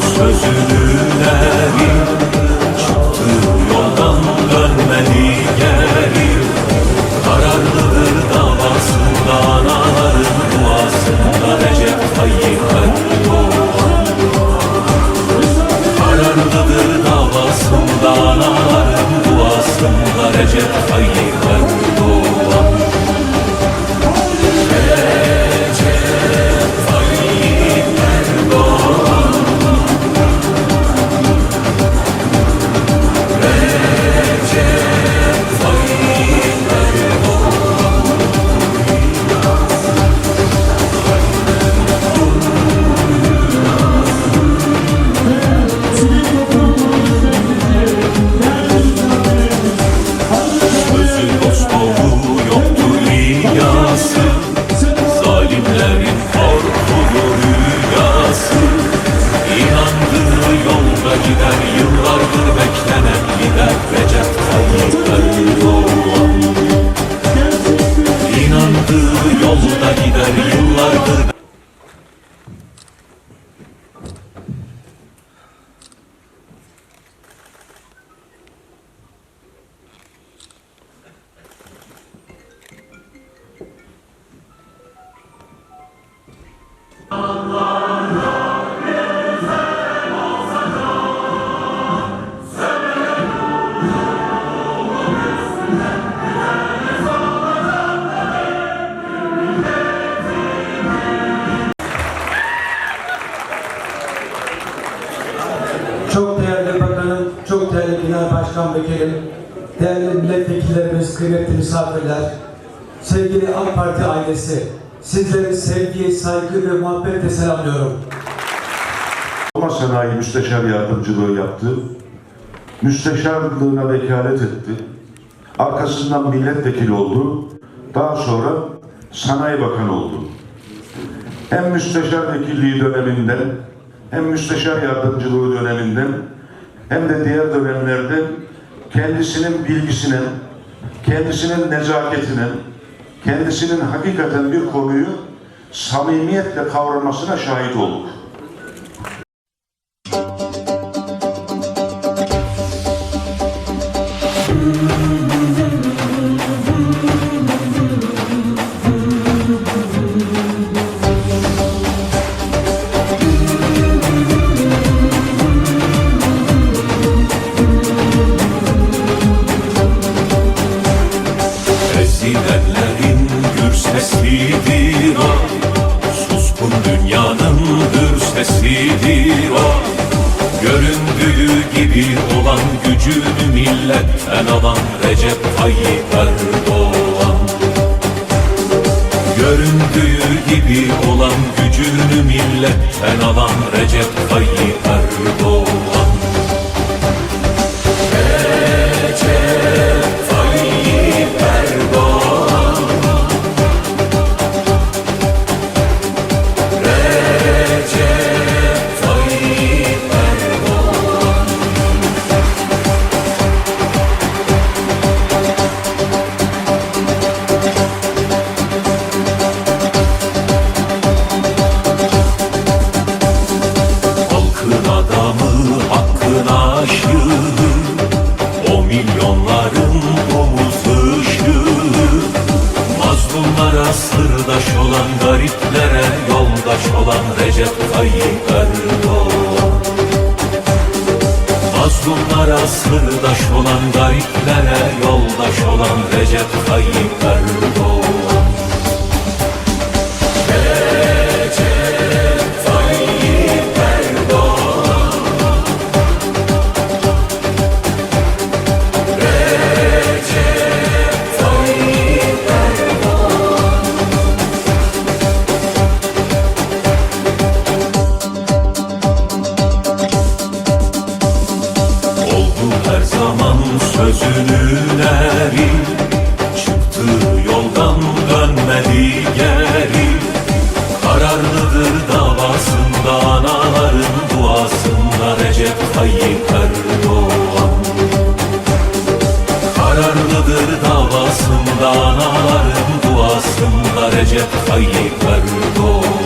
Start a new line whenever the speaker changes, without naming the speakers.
zaman
Çok değerli bakanım, çok değerli genel başkan vekilim, değerli milletvekillerimiz, kıymetli misafirler, sevgili AK Parti ailesi, sizleri sevgi, saygı ve muhabbetle selamlıyorum.
Savunma Sanayi Müsteşar Yardımcılığı yaptı. Müsteşarlığına vekalet etti. Arkasından milletvekili oldu. Daha sonra Sanayi Bakanı oldu. Hem müsteşar vekilliği döneminden hem müsteşar yardımcılığı döneminden hem de diğer dönemlerde kendisinin bilgisine, kendisinin nezaketine, kendisinin hakikaten bir konuyu samimiyetle kavramasına şahit olduk.
Ezilenlerin gür sesidir o. Suskun dünyanın hür sesidir o. Göründüğü gibi olan gücünü milletten alan Recep Tayyip Erdoğan. Göründüğü gibi olan gücünü milletten alan Recep Tayyip Erdoğan aşkı O milyonların omuz ışığı Mazlumlara sırdaş olan Gariplere yoldaş olan Recep Tayyip Erdoğan. Mazlumlara sırdaş olan Gariplere yoldaş olan Recep Tayyip Erdoğan. Tayyip Erdoğan Kararlıdır davasında anaların duasında. Recep Tayyip Erdoğan